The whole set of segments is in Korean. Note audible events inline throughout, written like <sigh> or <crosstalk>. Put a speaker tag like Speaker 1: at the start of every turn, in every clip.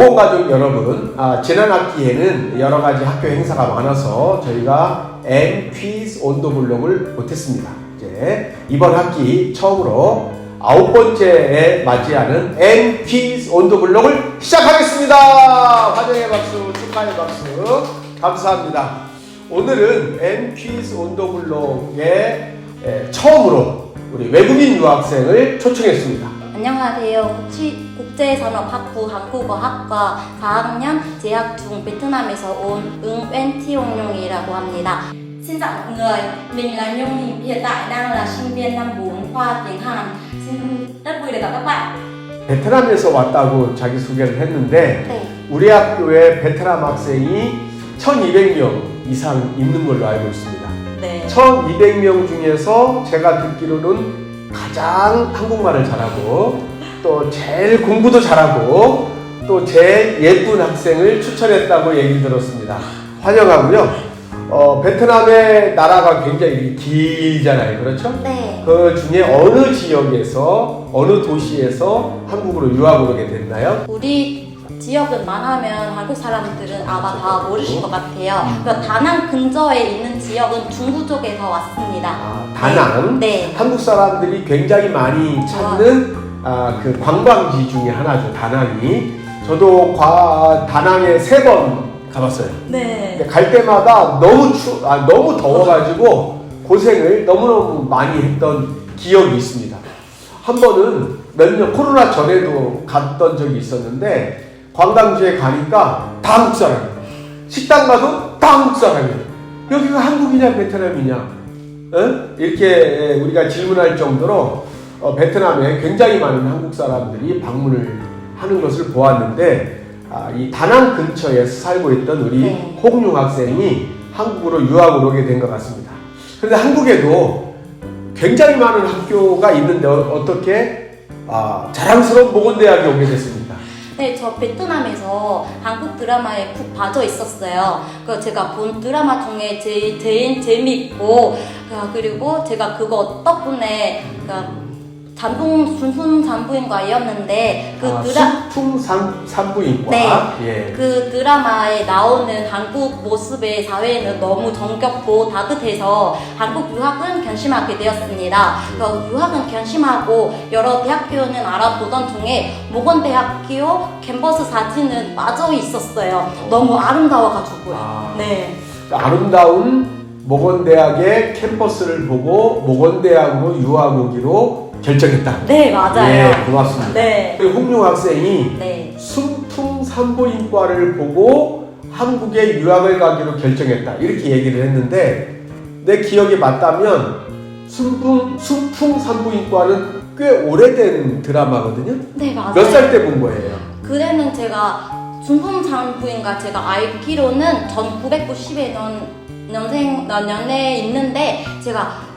Speaker 1: 모건가족 여러분, 아, 지난 학기에는 여러 가지 학교 행사가 많아서 저희가 M 퀴즈 온도 블록을 못했습니다. 이제 이번 학기 처음으로 아홉 번째에 맞이하는 M 퀴즈 온도 블록을 시작하겠습니다. 환영의 박수, 축하의 박수, 감사합니다. 오늘은 M 퀴즈 온도 블록에 에, 처음으로 우리 외국인 유학생을 초청했습니다.
Speaker 2: 안녕하세요. 국치, 국제산업 학부 한국어학과 4학년 재학 중 베트남에서 온 응웬 티용용이라고 합니다.
Speaker 3: Xin chào mọi người, mình là Nhung, hiện tại đang là sinh viên năm 4 khoa tiếng Hàn. Xin rất vui được gặp các bạn.
Speaker 1: 베트남에서 왔다고 자기 소개를 했는데
Speaker 2: 네.
Speaker 1: 우리 학교에 베트남 학생이 1200명 이상 있는 걸로 알고 있습니다.
Speaker 2: 네.
Speaker 1: 1200명 중에서 제가 듣기로는 가장 한국말을 잘하고 또 제일 공부도 잘하고 또 제일 예쁜 학생을 추천했다고 얘기를 들었습니다. 환영하고요. 어, 베트남의 나라가 굉장히 길잖아요. 그렇죠?
Speaker 2: 네.
Speaker 1: 그 중에 어느 지역에서 어느 도시에서 한국으로 유학을 오게 됐나요?
Speaker 2: 우리 지역은 말하면 한국 사람들은 아마 다 모르실 것 같아요. 그 다낭 근처에 있는 지역은 중구 쪽에서 왔습니다.
Speaker 1: 아, 다낭.
Speaker 2: 네.
Speaker 1: 한국 사람들이 굉장히 많이 찾는 아, 그 관광지 중에 하나죠. 다낭이. 저도 과, 다낭에 세 번 가봤어요.
Speaker 2: 네.
Speaker 1: 근데 갈 때마다 너무 추, 아, 너무 더워가지고 고생을 너무너무 많이 했던 기억이 있습니다. 한 번은 몇 년 코로나 전에도 갔던 적이 있었는데 관광지에 가니까 다 한국 사람이에요. 식당 가도 다 한국 사람이에요. 여기가 한국이냐 베트남이냐 어? 이렇게 우리가 질문할 정도로 어, 베트남에 굉장히 많은 한국 사람들이 방문을 하는 것을 보았는데 아, 이 다낭 근처에 살고 있던 우리
Speaker 2: 네.
Speaker 1: 홍룡 학생이 한국으로 유학을 오게 된 것 같습니다. 그런데 한국에도 굉장히 많은 학교가 있는데 어, 떻게 아, 자랑스러운 모건대학에 오게 됐습니다.
Speaker 2: 네, 저 베트남에서 한국 드라마에 푹 빠져 있었어요. 그 제가 본 드라마 중에 제일, 제일 재밌고, 그 그리고 제가 그거 덕분에 그 잔동 순순 산부인과였는데 그
Speaker 1: 아,
Speaker 2: 드라
Speaker 1: 수풍 산, 산부인과
Speaker 2: 네.
Speaker 1: 예.
Speaker 2: 그 드라마에 나오는 한국 모습의 사회는 너무 정겹고 따뜻해서 한국 유학은 결심하게 되었습니다. 그 유학은 결심하고 여러 대학교는 알아보던 중에 모건대학교 캠퍼스 사진은 빠져 있었어요. 너무 아름다워가지고요.
Speaker 1: 아.
Speaker 2: 네.
Speaker 1: 아름다운 모건대학의 캠퍼스를 보고 모건대학으로 유학 오기로 결정했다.
Speaker 2: 네, 맞아요.
Speaker 1: 예, 고맙습니다.
Speaker 2: 네.
Speaker 1: 홍룡 학생이
Speaker 2: 네.
Speaker 1: 순풍 산부인과를 보고 한국에 유학을 가기로 결정했다. 이렇게 얘기를 했는데 내 기억이 맞다면 순풍 순풍 산부인과는 꽤 오래된 드라마거든요.
Speaker 2: 네, 맞아요.
Speaker 1: 몇 살 때 본 거예요?
Speaker 2: 그때는 제가 중풍산부인가 제가 알기로는 1990에 년, 년생 나 년에 있는데 제가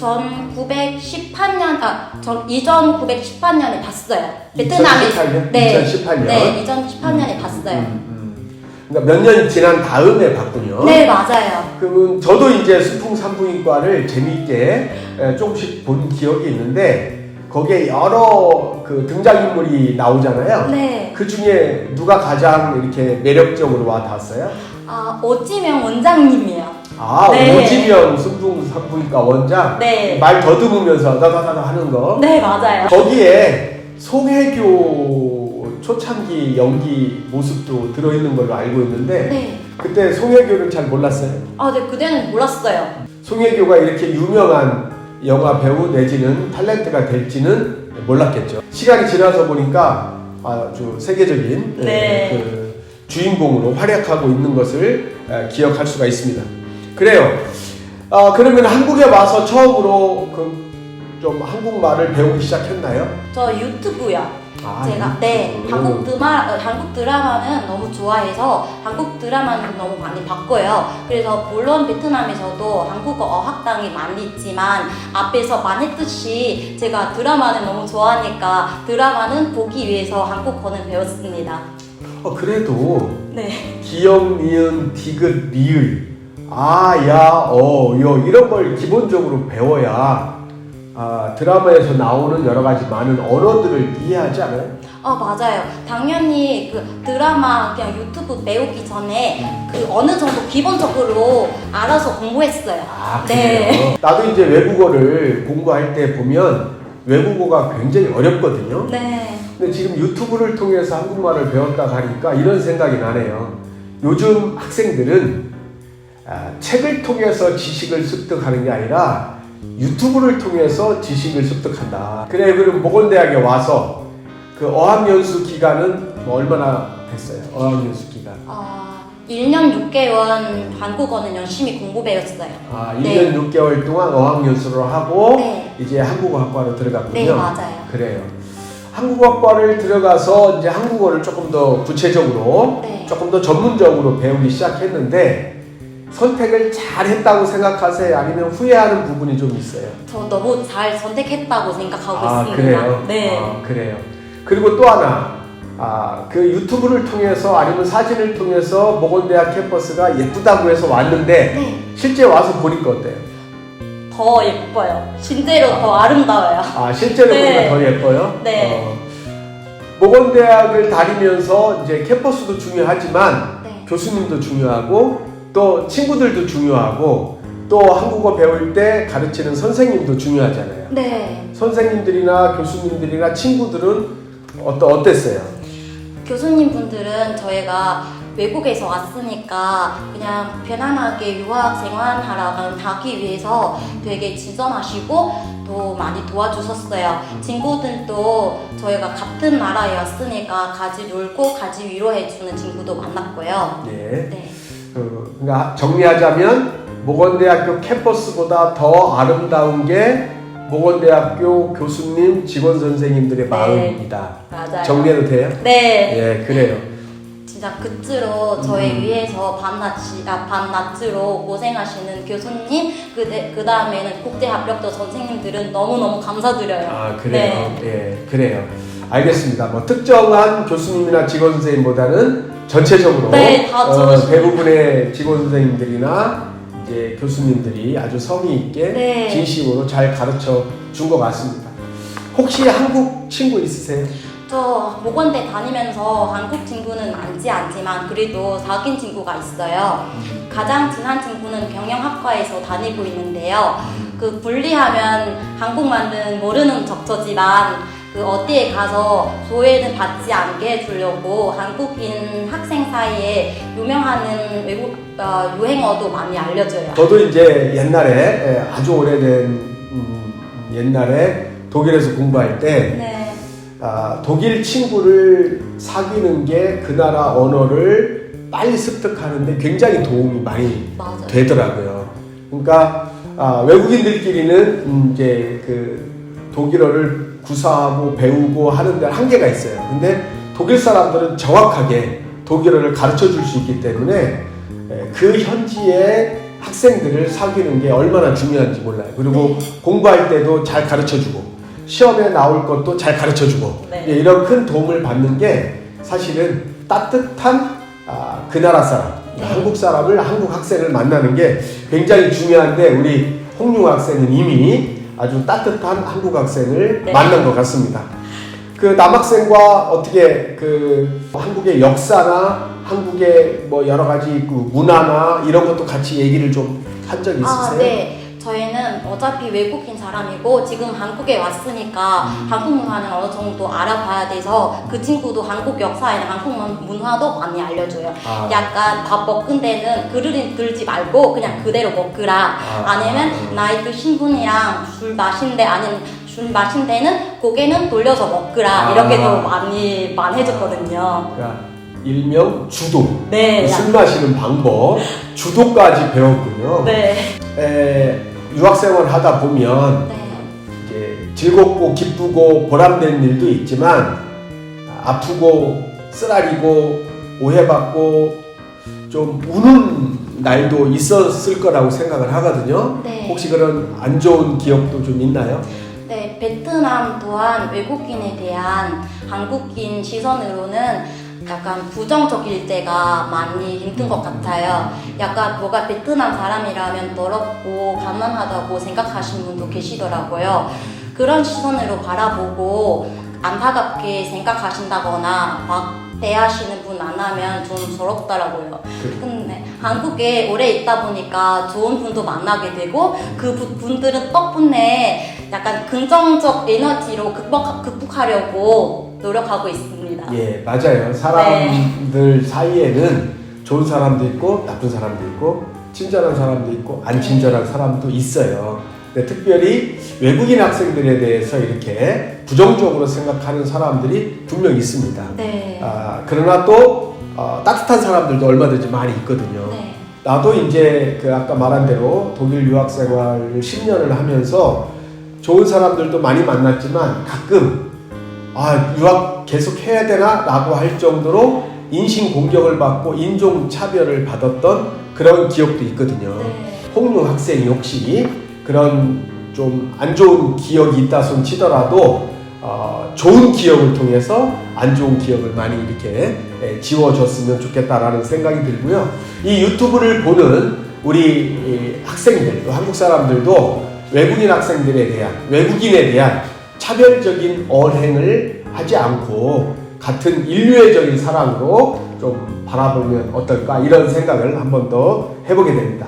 Speaker 2: 1918년 아, 전 2918년에 봤어요. 베트남에
Speaker 1: 2018년?
Speaker 2: 네.
Speaker 1: 2018년?
Speaker 2: 네, 2018년에 봤어요.
Speaker 1: 음, 음. 그러니까 몇 년이 지난 다음에 봤군요.
Speaker 2: 네, 맞아요.
Speaker 1: 그러면 저도 이제 수풍 산부인과를 재미있게 에, 조금씩 본 기억이 있는데 거기에 여러 그 등장인물이 나오잖아요.
Speaker 2: 네.
Speaker 1: 그 중에 누가 가장 이렇게 매력적으로 와 닿았어요?
Speaker 2: 아, 오지명 원장님이요.
Speaker 1: 아
Speaker 2: 네.
Speaker 1: 오지명 산부인과 원장
Speaker 2: 네.
Speaker 1: 말 더듬으면서 다다다다 하는 거
Speaker 2: 네, 맞아요.
Speaker 1: 거기에 송혜교 초창기 연기 모습도 들어있는 걸로 알고 있는데
Speaker 2: 네.
Speaker 1: 그때 송혜교를 잘 몰랐어요.
Speaker 2: 아, 네, 그때는 몰랐어요.
Speaker 1: 송혜교가 이렇게 유명한 영화 배우 내지는 탤런트가 될지는 몰랐겠죠. 시간이 지나서 보니까 아주 세계적인 예,
Speaker 2: 네.
Speaker 1: 그 주인공으로 활약하고 있는 것을 에, 기억할 수가 있습니다. 그래요. 아, 그러면 한국에 와서 처음으로 그 좀 한국말을 배우기 시작했나요?
Speaker 2: 저 유튜브요.
Speaker 1: 아,
Speaker 2: 제가
Speaker 1: 유튜브.
Speaker 2: 네 한국 드마 어, 한국 드라마는 너무 좋아해서 한국 드라마는 너무 많이 봤고요. 그래서 물론 베트남에서도 한국어 어학당이 많이 있지만 앞에서 말했듯이 제가 드라마는 너무 좋아하니까 드라마는 보기 위해서 한국어는 배웠습니다.
Speaker 1: 어, 그래도
Speaker 2: 네.
Speaker 1: 기역, 니은, 디귿, 리을, 아, 야, 어, 요 이런 걸 기본적으로 배워야 아, 드라마에서 나오는 여러 가지 많은 언어들을 이해하지 않아요?
Speaker 2: 어 맞아요. 당연히 그 드라마 그냥 유튜브 배우기 전에 그 어느 정도 기본적으로 알아서 공부했어요.
Speaker 1: 아,
Speaker 2: 네.
Speaker 1: 그래요? 나도 이제 외국어를 공부할 때 보면 외국어가 굉장히 어렵거든요.
Speaker 2: 네.
Speaker 1: 근데 지금 유튜브를 통해서 한국말을 배웠다 하니까 이런 생각이 나네요. 요즘 학생들은 아, 책을 통해서 지식을 습득하는 게 아니라 유튜브를 통해서 지식을 습득한다. 그래, 그럼 모건대학에 와서 그 어학연수 기간은 뭐 얼마나 됐어요? 어학연수 기간.
Speaker 2: 어 1년 6개월 한국어는 열심히 공부 배웠어요.
Speaker 1: 아, 1년
Speaker 2: 네.
Speaker 1: 6개월 동안 어학연수를 하고
Speaker 2: 네.
Speaker 1: 이제 한국어학과로 들어갔군요.
Speaker 2: 네 맞아요.
Speaker 1: 그래요. 한국어과를 들어가서 이제 한국어를 조금 더 구체적으로,
Speaker 2: 네.
Speaker 1: 조금 더 전문적으로 배우기 시작했는데 선택을 잘 했다고 생각하세요? 아니면 후회하는 부분이 좀 있어요?
Speaker 2: 저 너무 잘 선택했다고 생각하고
Speaker 1: 아,
Speaker 2: 있습니다.
Speaker 1: 그래요?
Speaker 2: 네.
Speaker 1: 아, 그래요. 그리고 또 하나, 아, 그 유튜브를 통해서 아니면 사진을 통해서 모건대학 캠퍼스가 예쁘다고 해서 왔는데
Speaker 2: 네.
Speaker 1: 실제 와서 보니까 어때요?
Speaker 2: 더 예뻐요. 실제로 더 아름다워요.
Speaker 1: 아, 실제로
Speaker 2: 네.
Speaker 1: 보니까 더 예뻐요?
Speaker 2: 네.
Speaker 1: 어, 모건대학을 다니면서 이제 캠퍼스도 중요하지만
Speaker 2: 네.
Speaker 1: 교수님도 중요하고 또 친구들도 중요하고 또 한국어 배울 때 가르치는 선생님도 중요하잖아요.
Speaker 2: 네.
Speaker 1: 선생님들이나 교수님들이나 친구들은 어떠, 어땠어요?
Speaker 2: 교수님 분들은 저희가 외국에서 왔으니까 그냥 편안하게 유학 생활하러 가기 위해서 되게 친절하시고 또 많이 도와주셨어요. 친구들도 저희가 같은 나라에 왔으니까 같이 놀고 같이 위로해주는 친구도 만났고요.
Speaker 1: 네.
Speaker 2: 네.
Speaker 1: 그, 그러니까 정리하자면 모건대학교 캠퍼스보다 더 아름다운 게 모건대학교 교수님, 직원 선생님들의
Speaker 2: 네.
Speaker 1: 마음입니다.
Speaker 2: 맞아요.
Speaker 1: 정리해도 돼요?
Speaker 2: 네.
Speaker 1: 예, 그래요.
Speaker 2: 진짜 끝으로 저희
Speaker 1: 음.
Speaker 2: 위해서 밤낮이 아, 밤낮으로 고생하시는 교수님 그, 그 다음에는 국제 합격도 선생님들은 너무너무 감사드려요.
Speaker 1: 아 그래요.
Speaker 2: 네.
Speaker 1: 예, 그래요. 알겠습니다. 뭐 특정한 교수님이나 직원 선생님보다는 전체적으로
Speaker 2: 네, 다
Speaker 1: 어. 대부분의 직원 선생님들이나 이제 교수님들이 아주 성의 있게
Speaker 2: 네.
Speaker 1: 진심으로 잘 가르쳐 준 것 같습니다. 혹시 한국 친구 있으세요?
Speaker 2: 저 모건대 다니면서 한국 친구는 많지 않지만 그래도 사귄 친구가 있어요. 가장 친한 친구는 경영학과에서 다니고 있는데요. 그 분리하면 한국말은 모르는 적처지만 그 어디에 가서 소외는 받지 않게 해주려고 한국인 학생 사이에 유명하는 외국 어, 유행어도 많이 알려줘요.
Speaker 1: 저도 이제 옛날에 예, 아주 오래된 음, 옛날에 독일에서 공부할 때
Speaker 2: 네,
Speaker 1: 아, 독일 친구를 사귀는 게 그 나라 언어를 빨리 습득하는데 굉장히 도움이 많이
Speaker 2: 맞아요.
Speaker 1: 되더라고요. 그러니까 아, 외국인들끼리는 음, 이제 그 독일어를 구사하고 배우고 하는데 한계가 있어요. 근데 독일 사람들은 정확하게 독일어를 가르쳐 줄 수 있기 때문에 에, 그 현지의 학생들을 사귀는 게 얼마나 중요한지 몰라요. 그리고 공부할 때도 잘 가르쳐 주고 시험에 나올 것도 잘 가르쳐 주고
Speaker 2: 네.
Speaker 1: 예, 이런 큰 도움을 받는 게 사실은 따뜻한 아, 그 나라 사람,
Speaker 2: 네.
Speaker 1: 한국 사람을 한국 학생을 만나는 게 굉장히 중요한데 우리 홍룡 학생은 이미 아주 따뜻한 한국 학생을
Speaker 2: 네.
Speaker 1: 만난 것 같습니다. 그 남학생과 어떻게 그 한국의 역사나 한국의 뭐 여러 가지 그 문화나 이런 것도 같이 얘기를 좀 한적 있으세요?
Speaker 2: 아, 네. 저희는 어차피 외국인 사람이고 지금 한국에 왔으니까
Speaker 1: 음.
Speaker 2: 한국 문화는 어느 정도 알아봐야 돼서 그 친구도 한국 역사에는 한국 문- 문화도 많이 알려줘요.
Speaker 1: 아.
Speaker 2: 약간 밥 먹은 데는 그릇 들지 말고 그냥 그대로 먹으라.
Speaker 1: 아,
Speaker 2: 아, 니면
Speaker 1: 아, 아.
Speaker 2: 나이 드신 분이랑 술 마신 데 아니면 술 마신 데는 고개는 돌려서 먹으라.
Speaker 1: 아.
Speaker 2: 이렇게도 많이 말해줬거든요.
Speaker 1: 그러니까 일명 주도.
Speaker 2: 네.
Speaker 1: 술 마시는 방법, 주도까지 배웠군요.
Speaker 2: 네.
Speaker 1: 에, 유학생활 하다 보면
Speaker 2: 네.
Speaker 1: 이제 즐겁고 기쁘고 보람된 일도 있지만 아, 아프고 쓰라리고 오해받고 좀 우는 날도 있었을 거라고 생각을 하거든요.
Speaker 2: 네.
Speaker 1: 혹시 그런 안 좋은 기억도 좀 있나요?
Speaker 2: 네, 베트남 또한 외국인에 대한 한국인 시선으로는 약간 부정적일 때가 많이 힘든 것 같아요. 약간 뭐가 베트남 사람이라면 더럽고 가난하다고 생각하시는 분도 계시더라고요. 그런 시선으로 바라보고 안타깝게 생각하신다거나 막 대하시는 분 안 하면 좀 서럽더라고요. 근데 한국에 오래 있다 보니까 좋은 분도 만나게 되고 그 부- 분들은 덕분에 약간 긍정적 에너지로 극복, 극복하려고 노력하고 있습니다.
Speaker 1: 예, 맞아요. 사람들 사이에는 좋은 사람도 있고 나쁜 사람도 있고 친절한 사람도 있고 안 친절한 사람도 있어요. 근데 특별히 외국인 학생들에 대해서 이렇게 부정적으로 생각하는 사람들이 분명 있습니다.
Speaker 2: 네.
Speaker 1: 아, 그러나 또 어, 따뜻한 사람들도 얼마든지 많이 있거든요.
Speaker 2: 네.
Speaker 1: 나도 이제 그 아까 말한 대로 독일 유학 생활을 10년을 하면서 좋은 사람들도 많이 만났지만 가끔 아 유학 계속 해야 되나 라고 할 정도로 인신 공격을 받고 인종 차별을 받았던 그런 기억도 있거든요.
Speaker 2: 네.
Speaker 1: 홍룡 학생이 혹시 그런 좀 안 좋은 기억이 있다 손 치더라도 어, 좋은 기억을 통해서 안 좋은 기억을 많이 이렇게 예, 지워줬으면 좋겠다라는 생각이 들고요. 이 유튜브를 보는 우리 이 학생들, 또 한국 사람들도 외국인 학생들에 대한 외국인에 대한 차별적인 언행을 하지 않고 같은 인류애적인 사랑으로 좀 바라보면 어떨까 이런 생각을 한 번 더 해보게 됩니다.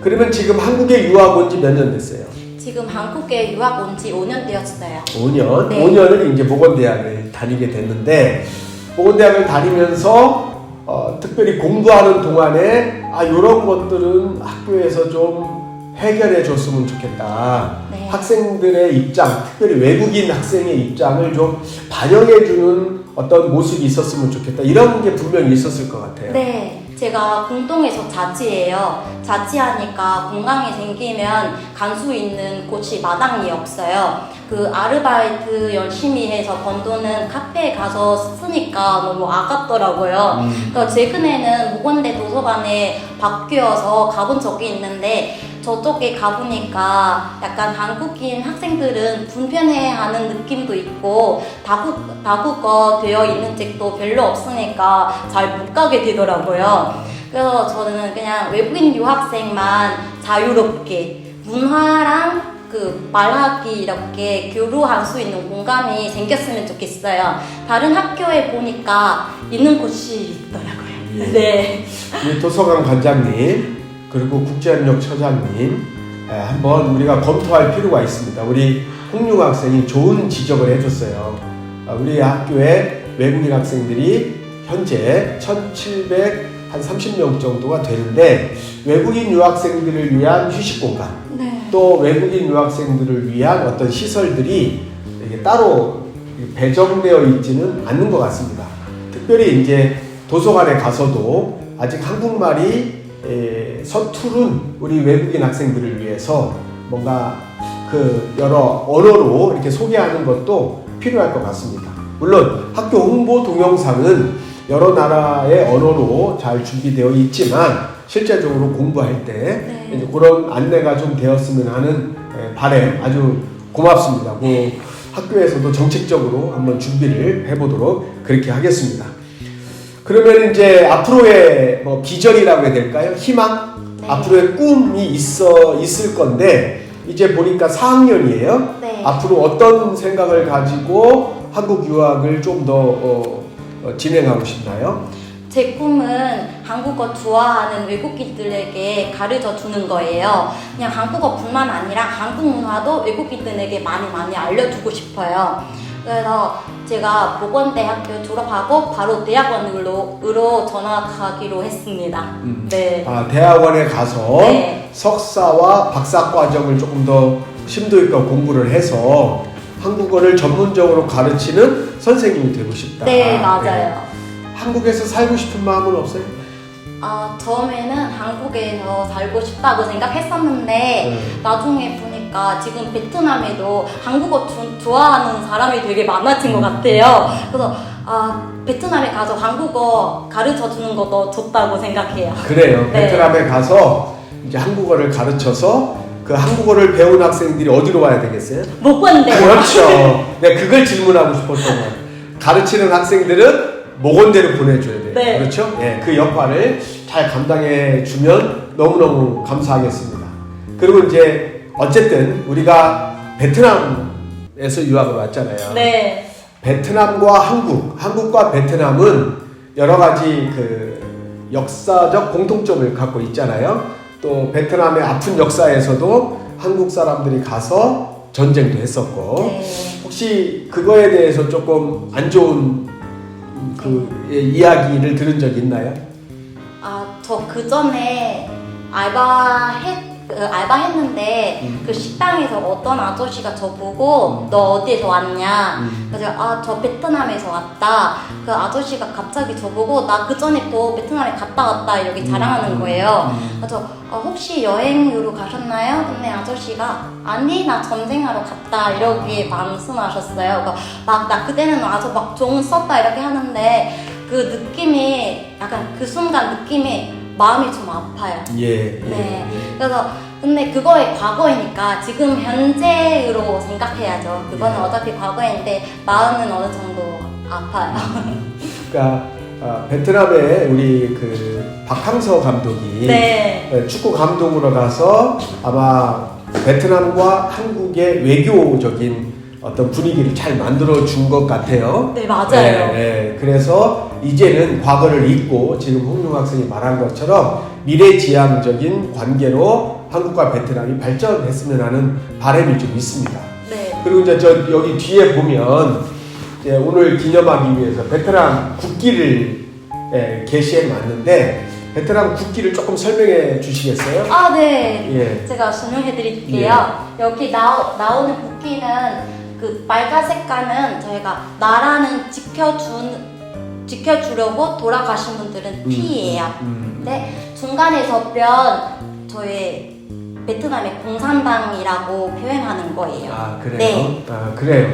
Speaker 1: 그러면 지금 한국에 유학 온 지 몇 년 됐어요?
Speaker 2: 지금 한국에 유학 온 지 5년 되었어요.
Speaker 1: 5년.
Speaker 2: 네.
Speaker 1: 5년을 이제 모건대학을 다니게 됐는데 모건대학을 다니면서 어, 특별히 공부하는 동안에 아 이런 것들은 학교에서 좀 해결해 줬으면 좋겠다.
Speaker 2: 네.
Speaker 1: 학생들의 입장, 특별히 외국인 학생의 입장을 좀 반영해 주는 어떤 모습이 있었으면 좋겠다. 이런 게 분명히 있었을 것 같아요.
Speaker 2: 네. 제가 공동에서 자취해요. 자취하니까 공강이 생기면 간 수 있는 곳이 마당이 없어요. 그 아르바이트 열심히 해서 번 돈은 카페에 가서 쓰니까 너무 아깝더라고요.
Speaker 1: 음.
Speaker 2: 그러니까 최근에는 모건대 도서관에 바뀌어서 가본 적이 있는데 저쪽에 가보니까 약간 한국인 학생들은 불편해하는 느낌도 있고 다국, 다국어 되어 있는 책도 별로 없으니까 잘 못 가게 되더라고요. 그래서 저는 그냥 외국인 유학생만 자유롭게 문화랑 그 말하기 이렇게 교류할 수 있는 공간이 생겼으면 좋겠어요. 다른 학교에 보니까 있는 곳이 있더라고요.
Speaker 1: 예.
Speaker 2: 네.
Speaker 1: 도서관 관장님 그리고 국제협력 처장님 에, 한번 우리가 검토할 필요가 있습니다. 우리 홍룡 학생이 좋은 지적을 해줬어요. 아, 우리 학교에 외국인 학생들이 현재 1,700한 30명 정도가 되는데 외국인 유학생들을 위한 휴식 공간
Speaker 2: 네.
Speaker 1: 또 외국인 유학생들을 위한 어떤 시설들이 따로 배정되어 있지는 않는 것 같습니다. 특별히 이제 도서관에 가서도 아직 한국말이 에, 서투른 우리 외국인 학생들을 위해서 뭔가 그 여러 언어로 이렇게 소개하는 것도 필요할 것 같습니다. 물론 학교 홍보 동영상은 여러 나라의 언어로 잘 준비되어 있지만 실제적으로 공부할 때
Speaker 2: 네.
Speaker 1: 그런 안내가 좀 되었으면 하는 에, 바람 아주 고맙습니다. 그 학교에서도 정책적으로 한번 준비를 해보도록 그렇게 하겠습니다. 그러면 이제 앞으로의 뭐 비전이라고 해야 될까요? 희망?
Speaker 2: 네.
Speaker 1: 앞으로의 꿈이 있어 있을 건데 이제 보니까 4학년이에요.
Speaker 2: 네.
Speaker 1: 앞으로 어떤 생각을 가지고 한국 유학을 좀더 어, 어, 진행하고 싶나요?
Speaker 2: 제 꿈은 한국어 좋아하는 외국인들에게 가르쳐 주는 거예요. 그냥 한국어뿐만 아니라 한국 문화도 외국인들에게 많이 많이 알려주고 싶어요. 그래서 제가 보건대학교 졸업하고 바로 대학원으로 으로 전학하기로 했습니다.
Speaker 1: 음.
Speaker 2: 네.
Speaker 1: 아, 대학원에 가서
Speaker 2: 네.
Speaker 1: 석사와 박사 과정을 조금 더 심도 있게 공부를 해서 한국어를 전문적으로 가르치는 선생님이 되고 싶다.
Speaker 2: 네,
Speaker 1: 네.
Speaker 2: 맞아요.
Speaker 1: 한국에서 살고 싶은 마음은 없어요?
Speaker 2: 아, 처음에는 한국에서 살고 싶다고 생각했었는데
Speaker 1: 네.
Speaker 2: 나중에 보니까 지금 베트남에도 한국어 조- 좋아하는 사람이 되게 많아진 것 같아요. 그래서 아, 베트남에 가서 한국어 가르쳐 주는 것도 좋다고 생각해요.
Speaker 1: 그래요.
Speaker 2: 네.
Speaker 1: 베트남에 가서 이제 한국어를 가르쳐서 그 한국어를 배운 학생들이 어디로 와야 되겠어요?
Speaker 2: 못 봤는데.
Speaker 1: 그렇죠. <laughs> 네, 그걸 질문하고 싶었던 거예요. 가르치는 학생들은 모건대로 보내줘야
Speaker 2: 네.
Speaker 1: 그렇죠? 예, 그 역할을 잘 감당해 주면 너무너무 감사하겠습니다. 그리고 이제 어쨌든 우리가 베트남에서 유학을 왔잖아요.
Speaker 2: 네.
Speaker 1: 베트남과 한국, 한국과 베트남은 여러 가지 그 역사적 공통점을 갖고 있잖아요. 또 베트남의 아픈 역사에서도 한국 사람들이 가서 전쟁도 했었고
Speaker 2: 네.
Speaker 1: 혹시 그거에 대해서 조금 안 좋은 그 예, 이야기를 들은 적 있나요?
Speaker 2: 아, 저 그 전에 알바 했, 그 알바 했는데
Speaker 1: 음.
Speaker 2: 그 식당에서 어떤 아저씨가 저 보고 너 어디에서 왔냐?
Speaker 1: 음.
Speaker 2: 그래서 아, 저 베트남에서 왔다. 그 아저씨가 갑자기 저 보고 나 그 전에 또 베트남에 갔다 왔다 이렇게 자랑하는 거예요.
Speaker 1: 음.
Speaker 2: 그래서 어, 혹시 여행으로 가셨나요? 근데 아저씨가 아니 나 전쟁하러 갔다 이렇게 말씀하셨어요. 그러니까 막나 그때는 와서 막 종은 썼다 이렇게 하는데 그 느낌이 약간 그 순간 느낌이 마음이 좀 아파요.
Speaker 1: 예, 예,
Speaker 2: 네.
Speaker 1: 예.
Speaker 2: 그래서 근데 그거의 과거이니까 지금 현재로 생각해야죠. 그거는 어차피 과거인데 마음은 어느 정도 아파요. <laughs>
Speaker 1: 그러니까 아, 베트남에 우리 그 박항서 감독이
Speaker 2: 네.
Speaker 1: 예, 축구 감독으로 가서 아마 베트남과 한국의 외교적인 어떤 분위기를 잘 만들어 준 것 같아요.
Speaker 2: 네 맞아요.
Speaker 1: 예, 예. 그래서 이제는 과거를 잊고 지금 홍룡 학생이 말한 것처럼 미래지향적인 관계로 한국과 베트남이 발전했으면 하는 바람이 좀 있습니다.
Speaker 2: 네.
Speaker 1: 그리고 이제 저 여기 뒤에 보면 이제 오늘 기념하기 위해서 베트남 국기를 예, 게시해 놨는데 베트남 국기를 조금 설명해 주시겠어요?
Speaker 2: 아 네.
Speaker 1: 예.
Speaker 2: 제가 설명해 드릴게요. 여기 나, 나오는 국기는 그 빨간 색깔은 저희가 나라는 지켜준 지켜주려고 돌아가신 분들은 P예요.
Speaker 1: 음.
Speaker 2: 근데 중간에서 변 저희 베트남의 공산당이라고 표현하는 거예요.
Speaker 1: 아 그래요?
Speaker 2: 네.
Speaker 1: 아 그래요.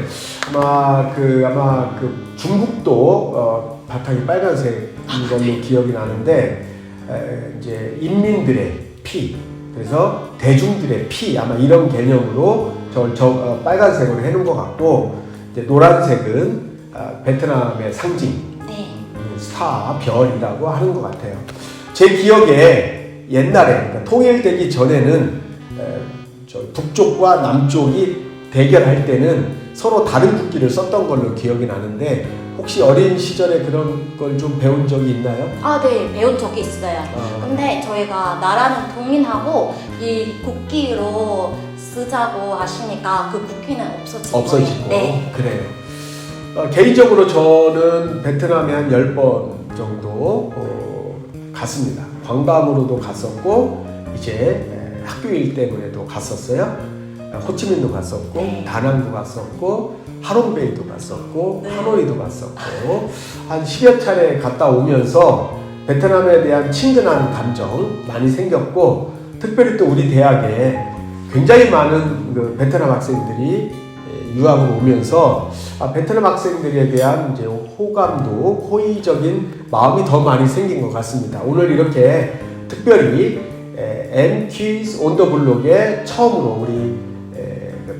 Speaker 1: 아마 그 아마 그 중국도 어, 바탕이 빨간색인 걸로 기억이 나는데 에, 이제 인민들의 피 그래서 대중들의 피 아마 이런 개념으로 저, 저 어, 빨간색으로 해놓은 것 같고 이제 노란색은 아, 베트남의 상징
Speaker 2: 네.
Speaker 1: 스타 별이라고 하는 것 같아요. 제 기억에 옛날에 그러니까 통일되기 전에는 북쪽과 남쪽이 대결할 때는 서로 다른 국기를 썼던 걸로 기억이 나는데 혹시 어린 시절에 그런 걸 좀 배운 적이 있나요?
Speaker 2: 아, 네. 배운 적이 있어요.
Speaker 1: 아,
Speaker 2: 근데 저희가 나라는 동인하고 이 국기로 쓰자고 하시니까 그 국기는
Speaker 1: 없어지고
Speaker 2: 거예요. 네.
Speaker 1: 그래요. 어, 개인적으로 저는 베트남에 한 10번 정도 어, 갔습니다. 관광으로도 갔었고 이제 에, 학교 일 때문에도 갔었어요. 어, 호치민도 갔었고
Speaker 2: 네.
Speaker 1: 다낭도 갔었고 하롱베이도 갔었고
Speaker 2: 네.
Speaker 1: 하노이도 갔었고 한 10여 차례 갔다 오면서 베트남에 대한 친근한 감정 많이 생겼고 특별히 또 우리 대학에 굉장히 많은 그 베트남 학생들이 예, 유학을 오면서 아, 베트남 학생들에 대한 이제 호감도 호의적인 마음이 더 많이 생긴 것 같습니다. 오늘 이렇게 특별히 M Quiz on the Block에 처음으로 우리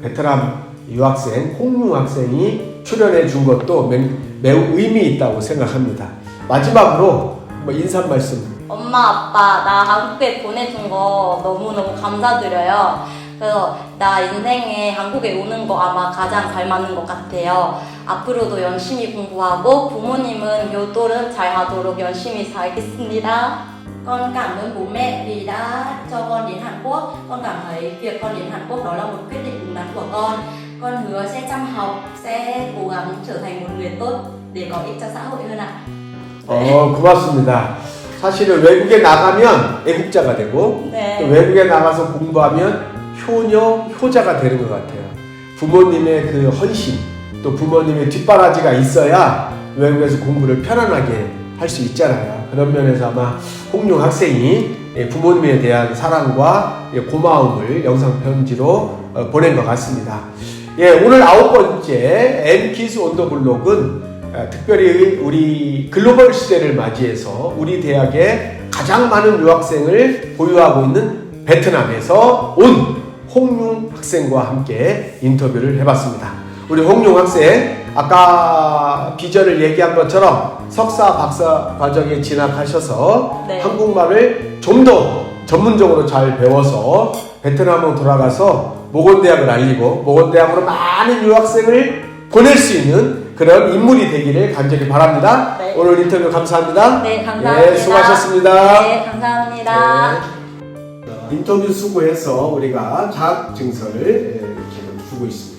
Speaker 1: 베트남 유학생 홍유 학생이 출연해 준 것도 매, 매우 의미 있다고 생각합니다. 마지막으로 뭐 인사 말씀.
Speaker 2: 엄마, 아빠, 나 한국에 보내준 거 너무 너무 감사드려요. 그래서 나 인생에 한국에 오는 거 아마 가장 잘 맞는 것 같아요. 앞으로도 열심히 공부하고 부모님은 요도를 잘 하도록 열심히 살겠습니다.
Speaker 3: Con cảm ơn bố mẹ vì đã cho con đến Hàn Quốc. Con cảm thấy việc con đến Hàn Quốc đó là một quyết định đúng đắn của con. Con hứa sẽ chăm học, sẽ cố gắng trở thành một người tốt để có ích cho xã hội hơn ạ.
Speaker 1: 어 고맙습니다. 사실은 외국에 나가면 애국자가 되고 또
Speaker 2: 네.
Speaker 1: 외국에 나가서 공부하면 효녀 효자가 되는 것 같아요. 부모님의 그 헌신 또 부모님의 뒷바라지가 있어야 외국에서 공부를 편안하게 할 수 있잖아요. 그런 면에서 아마 홍룡 학생이 예, 부모님에 대한 사랑과 예, 고마움을 영상 편지로 어, 보낸 것 같습니다. 예, 오늘 아홉 번째 엠키스 온더 블록은 어, 특별히 우리 글로벌 시대를 맞이해서 우리 대학에 가장 많은 유학생을 보유하고 있는 베트남에서 온 홍윤 학생과 함께 인터뷰를 해봤습니다. 우리 홍용 학생 아까 비전을 얘기한 것처럼 석사 박사 과정에 진학하셔서
Speaker 2: 네.
Speaker 1: 한국말을 좀 더 전문적으로 잘 배워서 베트남으로 돌아가서 모건대학을 알리고 모건대학으로 많은 유학생을 보낼 수 있는 그런 인물이 되기를 간절히 바랍니다.
Speaker 2: 네.
Speaker 1: 오늘 인터뷰 감사합니다.
Speaker 2: 네, 감사합니다.
Speaker 1: 예, 수고하셨습니다.
Speaker 2: 네, 감사합니다.
Speaker 1: 네. 인터뷰 수고해서 우리가 자격증서를 예, 이렇게 주고 있습니다.